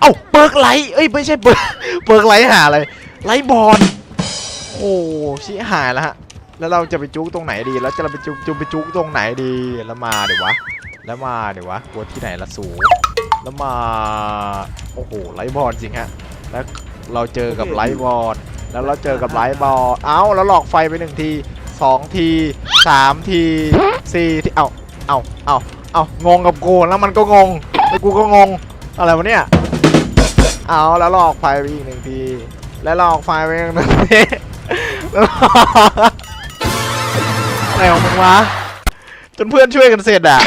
เอ้าเปิร์กไลท์เอ้ยไม่ใช่เปิร์กเปิร์กไลท์หาอะไรไลท์บอลโอ้ชิหายแล้วฮะแล้วเราจะไปจุกตรงไหนดี แล้วจะเราไปจุกจุกไปจุกตรงไหนดีแล้วมาเดี๋ยววะแล้วมาเดี๋ยววะกลัวที่ไหนละสูงแล้วมาโอ้โหไลท์บอลจริงฮะแล้วเราเจอกับไลท์บอลแล้วเราเจอกับไลท์บอลเอ้าแล้วหลอกไฟไปหนึ่งทีสองทีสามทีสี่ทีเอ้าเอ้าเอ้า เอ้างงกับกูแล้วมันก็งงแล้วกูก็งงอะไรวะเนี่ยเอาแล้วลอกไฟไปอีกหนึ่งทีแล้วลอกไฟไปอีกหนึ่งทีแล้วลอกอะไรของมึงวะจนเพื่อนช่วยกันเสร็จอะ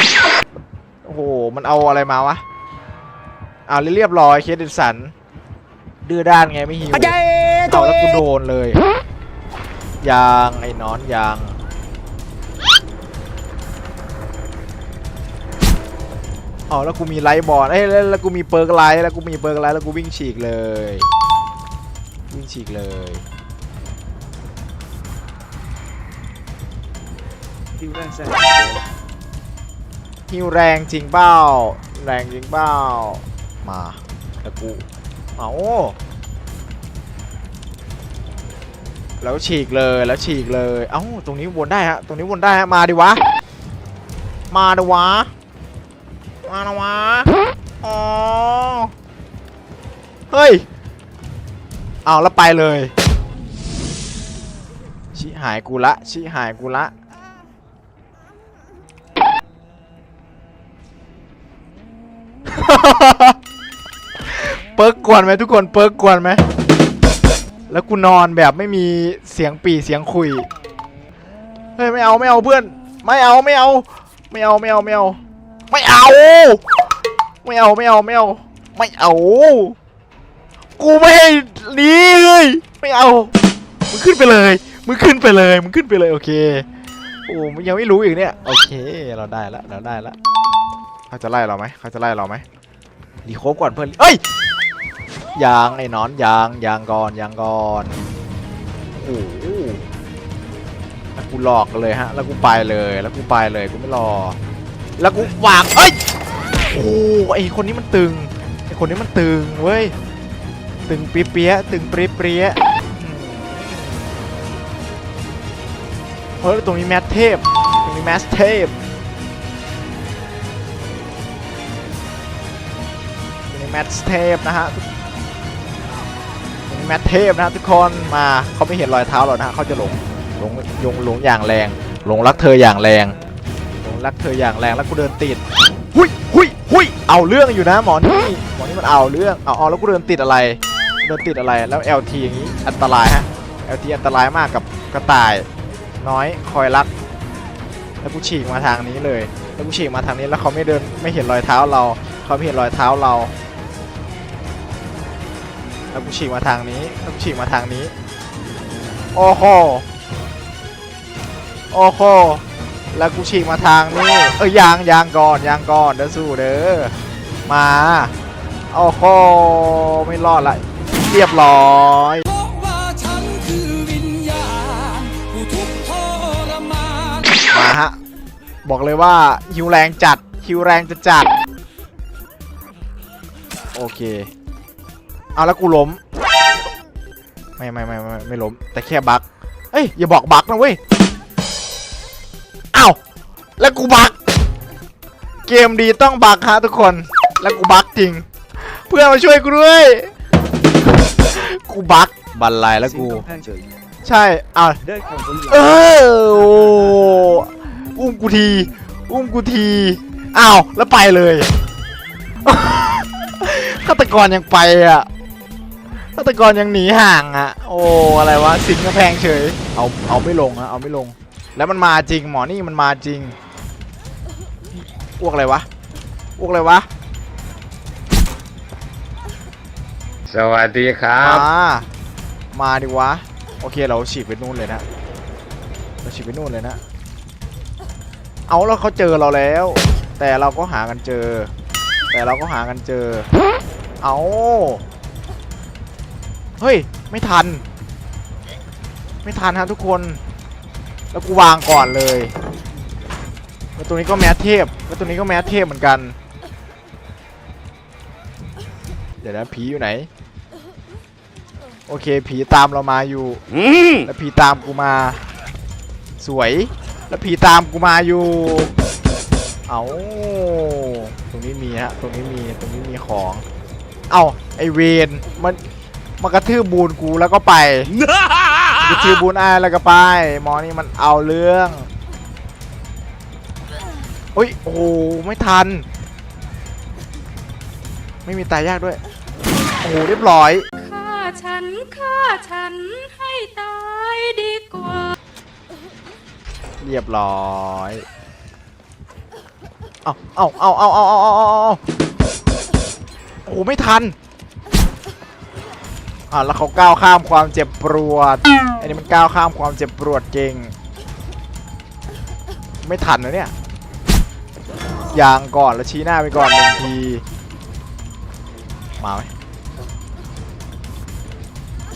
โอ้โหมันเอาอะไรมาวะเอาเรียบร้อยเคสดิสันดื้อด้านไงไม่หิวเอาแล้วกูโดนเลยยางไอ้นอนยาง อ๋อแล้วกูมีไลท์บอลเอ้ยแล้วกูมีเปิร์กไลท์แล้วกูมีเปิร์กไลท์แล้วกูวิ่งฉีกเลย วิ่งฉีกเลยคิวแรกแซงฮิวแรงจริงเป้าแรงจริงเป้ามาแล้วกูเอาแล้วฉีกเลยแล้วฉีกเลย เอ้าตรงนี้วนได้ฮะตรงนี้วนได้ฮะมาดิวะ มาดิวะ มาดิวะ อ๋อ เฮ้ย เอาแล้วไปเลย ชิหายกูละ ชิหายกูละ เปิร์กกวนไหมทุกคนเปิร์กกวนไหม แล้วกูนอนแบบไม่มีเสียงปีเสียงคุย เฮ้ย ไม่เอาไม่เอาเพื่อน ไม่เอาไม่เอา ไม่เอาไม่เอาไม่เอา ไม่เอา ไม่เอาไม่เอาไม่เอา ไม่เอา กูไม่ให้หนีเลยไม่เอา มึงขึ้นไปเลย มึงขึ้นไปเลย มึงขึ้นไปเลยโอเค โอ้มึงยังไม่รู้อีกเนี่ย โอเค เราได้ละเราได้ละเขาจะไล่เราไหมเขาจะไล่เราไหมรีโคฟก่อนเพื่อนเอ้ยยางไอ้นอนยางยางก่อนยางก่อนโอ้แล้วกูหลอกเลยฮะ แล้วกูไปเลย แล้วกูไปเลย กูไม่รอ แล้วกูวางเอ้ยโอ้ไอคนนี้มันตึงไอคนนี้มันตึงเว้ยตึงเปรี้ยตึงเปรี้ยๆอืมเฮ้ยตรงนี้แมทเทพตรงนี้แมสเทพอยู่ในแมตช์เทพนะฮะอยู่ในแมตช์เทพนะทุกคนมาเขาไม่เห็นรอยเท้าเรานะฮะเขาจะหลงหลงยงหลงอย่างแรงหลงรักเธออย่างแรง รักเธออย่างแรงแล้วกูเดินติดหุยหุยหุยเอาเรื่องอยู่นะหมอนี่หมอนี่มันเอาเรื่องเอาเอาแล้วกูเดินติดอะไรเดินติดอะไรแล้ว LT อย่างนี้อันตรายฮะ LT อันตรายมากกับกระต่าย น้อยคอยรัก แล้วกูฉีกมาทางนี้เลย แล้วกูฉีกมาทางนี้แล้วเขาไม่เดินไม่เห็นรอยเท้าเรา เขาไม่เห็นรอยเท้าเรา แล้วกูฉีกมาทางนี้แล้วกูฉีกมาทางนี้โอ้โหโอ้โห แล้วกูฉีกมาทางนี้เอ้ยยางยางก่อนยางก่อนเด้อสู้เด้อมาโอ้โหไม่รอดละเรียบร้อยมาฮะบอกเลยว่าฮิวแรงจัดฮิวแรงจะจัดโอเคเอาแล้วกูล้มไม่ไม่ไม่ไม่ไม่ล้มแต่แค่บั๊กเอ้ยอย่าบอกบั๊กนะเว้ย อ้าว แล้วกูบัก เกมดีต้องบักฮะทุกคน แล้วกูบักจริง เพื่อนมาช่วยกูด้วย กูบักบันไลแล้วกู ใช่อ้าวได้ของคนหลัเออโอ้อุ้มกูที อุ้มกูที อ้าว แล้วไปเลยฆาตกรยังไปอะฆาตกรยังหนีห่างอะ โอ้ อะไรวะ สิงกระแพงเฉย เอา เอาไม่ลงอะเอาไม่ลง แล้วมันมาจริงหมอนี่มันมาจริงอ้วกอะไรวะอ้วกอะไรวะสวัสดีครับ มามาดิวะโอเคเราฉีกไปนู่นเลยนะเราฉีกไปนู่นเลยนะ เอาแล้วเขาเจอเราแล้ว แต่เราก็หากันเจอ แต่เราก็หากันเจอ เอาเฮ้ยไม่ทัน ไม่ทันฮะทุกคน แล้วกูวางก่อนเลยแล้วตัวนี้ก็แมสเทพแล้วตัวนี้ก็แมสเทพเหมือนกัน เดี๋ยวนะผีอยู่ไหน โอเค ผีตามเรามาอยู่อืมแล้วผีตามกูมา สวย แล้วผีตามกูมาอยู่ เอาตรงนี้มีฮะตรงนี้มีตรงนี้มีของ เอาไอเวนมันมันกระทืบบูนกูแล้วก็ไป ชื่อบุญไอ้แล้วก็ไป หมอนี่มันเอาเรื่องอุ้ยโอ้ไม่ทัน ไม่มีตายยากด้วย โอ้โหเรียบร้อยฆ่าฉันฆ่าฉันให้ตายดีกว่า เรียบร้อยเอาเอาเอาเอาเอาเอาเอาโอ้ไม่ทัน อ่าแล้วเขาก้าวข้ามความเจ็บปวด อันนี้มันก้าวข้ามความเจ็บปวดเก่งไม่ทันนะเนี่ยยางก่อนแล้วชี้หน้าไปก่อนหนึ่งที มาไหม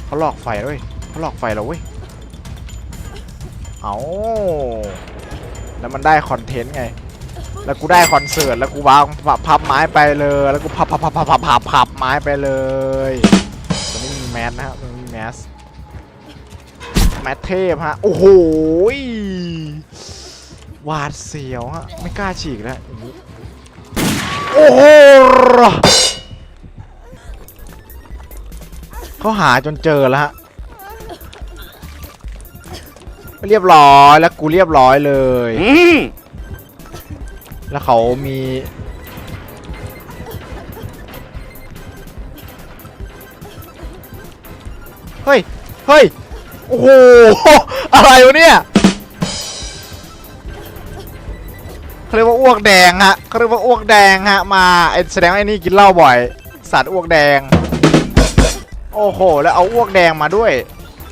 เขาหลอกไฟด้วยเขาหลอกไฟเราเว้ย เอาแล้วมันได้คอนเทนต์ไง แล้วกูได้คอนเสิร์ต แล้วกูวางพับไม้ไปเลย แล้วกูพับพับพับพับพับพับไม้ไปเลย มีแมสนะฮะตัวนี้มีแมสแมสเทพฮะ โอ้โหยหวาดเสียวฮะ ไม่กล้าฉีกแล้วอย่างนี้โอ้โหเขาหาจนเจอแล้วฮะ เรียบร้อยแล้วกูเรียบร้อยเลยอืมแล้วเขามี เฮ้ย เฮ้ย โอ้โห อะไรวะเนี่ยเขาเรียกว่าอ้วกแดงฮะเขาเรียกว่าอ้วกแดงฮะ มาไอแสดงไอ้นี่กินเหล้าบ่อย สัตว์อ้วกแดง โอ้โห แล้วเอาอ้วกแดงมาด้วย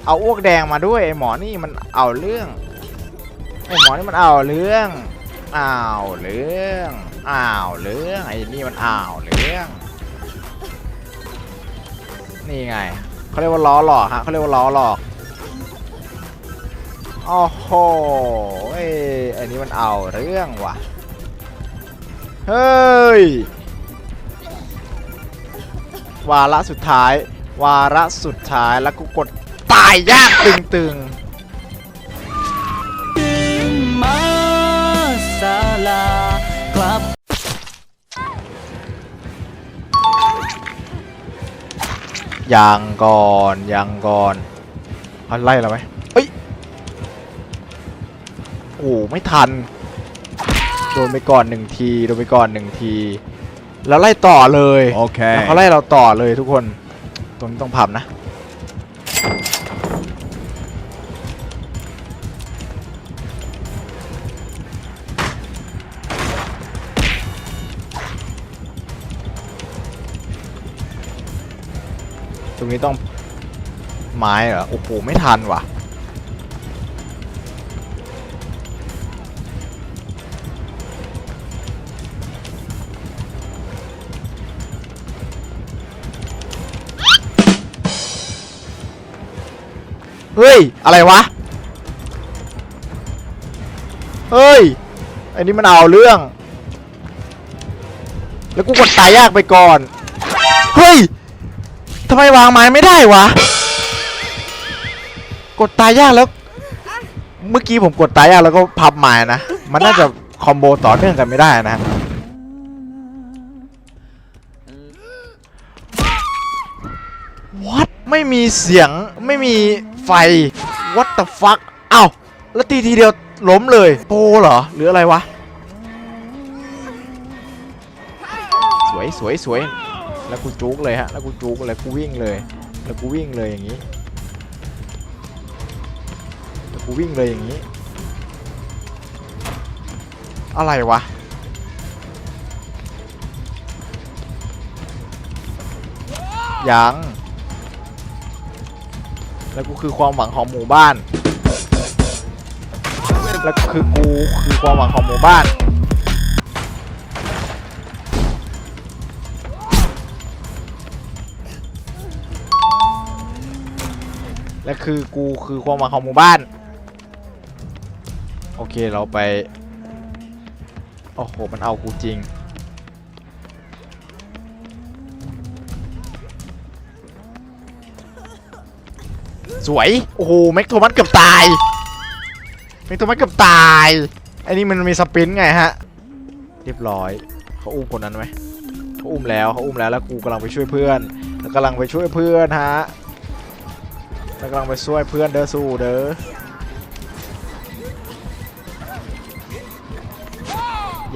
เอาอ้วกแดงมาด้วยไอหมอนี่มันเอาเรื่อง ไอหมอนี่มันเอาเรื่องอ้าวเรื่องอ้าวเรื่องไอ้นี่มันอ้าวเรื่องนี่ไง เขาเรียกว่าล้อหลอกฮะเขาเรียกว่าล้อหลอกโอ้โหเอ้ยไอ้นี้มันเอาเรื่องว่ะ เฮ้ย วาระสุดท้าย วาระสุดท้ายแล้วกูกดตายยากตึงๆ ยังก่อนยังก่อนเอาไล่เราไหมเอ้ยโอ้ไม่ทันโดนไปก่อนหนึ่งทีโดนไปก่อนหนึ่งทีแล้วไล่ต่อเลยโอเคแล้วเขาไล่เราต่อเลยทุกคนตรงนี้ต้องพับนะ รงนี้ต้องไม้เหรอ โอ้โห ไม่ทันว่ะ เฮ้ย อะไรวะ เฮ้ย อันนี้มันเอาเรื่อง แล้วกูกดตายยากไปก่อน เฮ้ยำไมวางไม้ไม่ได้วะ กดตายยากแล้ว เมื่อกี้ผมกดตายยากแล้วก็พับไม้นะ มันน่าจะคอมโบต่อเนื่องกันไม่ได้นะ What ไม่มีเสียงไม่มีไฟ What the fuck อ้าวแล้วตีทีเดียวล้มเลยโปเหรอ หรืออะไรวะ สวยสวยสวย แล้วกูจุกเลยฮะ แล้วกูจุกเลยกูวิ่งเลย แล้วกูวิ่งเลยอย่างนี้แล้วกูวิ่งเลยอย่างนี้ อะไรวะ ยัง แล้วกูคือความหวังของหมู่บ้าน แล้วคือกูคือความหวังของหมู่บ้าน และคือกูคือความหวังของหมู่บ้าน โอเคเราไป โอ้โห มันเอากูจริง สวย โอ้โห แม็กโทมัสเกือบตาย แม็กโทมัสเกือบตาย ไอ้นี่มันมีสปินไงฮะ เรียบร้อย เขาอุ้มคนนั้นไหมเขาอุ้มแล้วเขาอุ้มแล้วแล้วกูกำลังไปช่วยเพื่อนแล้วกำลังไปช่วยเพื่อนฮะ กำลังไปช่วยเพื่อนเด้อสู้เด้อ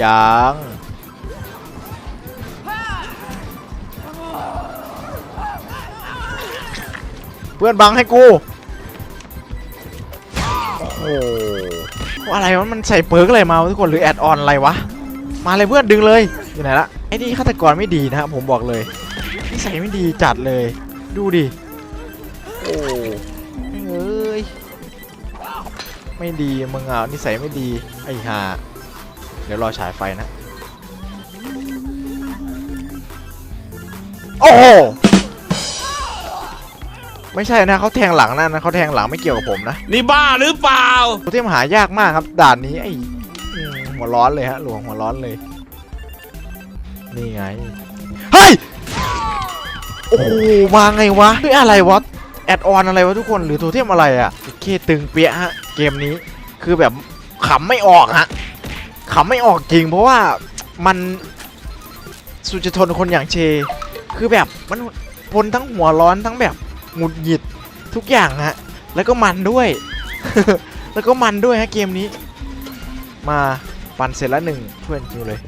ยังเพื่อนบังให้กู โอ้โหอะไรวะมันใส่เปิร์กอะไรมาทุกคนหรือแอดออนอะไรวะ มาเลยเพื่อนดึงเลย อยู่ไหนละไอ้นี่ฆาตกรไม่ดีนะครับผมบอกเลยนิสัยไม่ดีจัดเลย ดูดิ ไม่ดีมึงอะนิสัยไม่ดีไอ้ห่าเดี๋ยวรอฉายไฟนะ โอ้โหไม่ใช่นะเขาแทงหลังนั่นนะเขาแทงหลังไม่เกี่ยวกับผมนะนี่บ้าหรือเปล่าโทเทมหายากมากครับ ด่านนี้ไอ้อืมหัวร้อนเลยฮะหลวงหัวร้อนเลย นี่ไงเฮ้ยโอ้โหมาไงวะเฮ้ยอะไรวะแอดออนอะไรวะทุกคนหรือโทเทมอะไรอะโอเคตึงเปียะฮะ เกมนี้คือแบบขำไม่ออกฮะขำไม่ออกจริง เพราะว่ามันสุจทนคนอย่างเช คือแบบมันพลทั้งหัวร้อนทั้งแบบหงุดหงิดทุกอย่างฮะแล้วก็มันด้วย แล้วก็มันด้วยฮะเกมนี้ มาปั่นเสร็จแล้วหนึ่งเพื่อนคิวเลย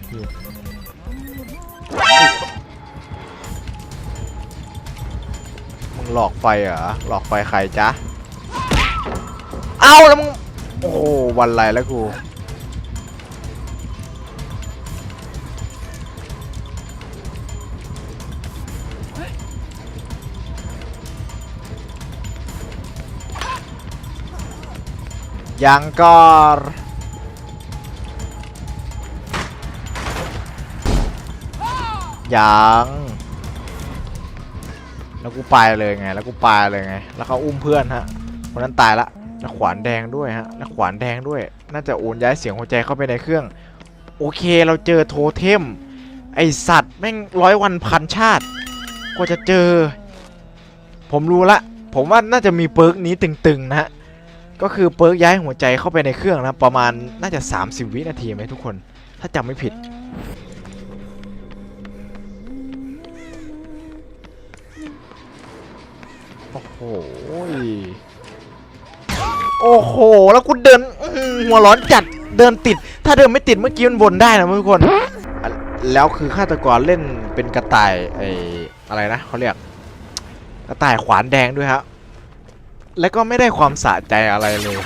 มึงหลอกไฟเหรอหลอกไฟใครจ๊ะ เอาแล้วมึงโอ้โหวันไรแล้วกูยังก่อนยังแล้วกูไปเลยไง แล้วกูไปเลยไง แล้วเขาอุ้มเพื่อนฮะคนนั้นตายละ แล้วขวานแดงด้วยฮะแล้วขวานแดงด้วย น่าจะโอนย้ายเสียงหัวใจเข้าไปในเครื่อง โอเคเราเจอโทเทม ไอสัตว์แม่งร้อยวันพันชาติกว่าจะเจอ ผมรู้ละ ผมว่าน่าจะมีเปิร์กนี้ตึงๆนะฮะก็คือเปิร์กย้ายหัวใจเข้าไปในเครื่องนะประมาณน่าจะ 30 วินาทีไหมทุกคน ถ้าจำไม่ผิด โอ้โห โอ้โห แล้วกูเดินหัวร้อนจัดเดินติด ถ้าเดินไม่ติดเมื่อกี้มันบนได้นะทุกคน แล้วคือฆาตกรเล่นเป็นกระต่ายไออะไรนะเขาเรียก กระต่ายขวานแดงด้วยฮะ และก็ไม่ได้ความสะใจอะไรเลย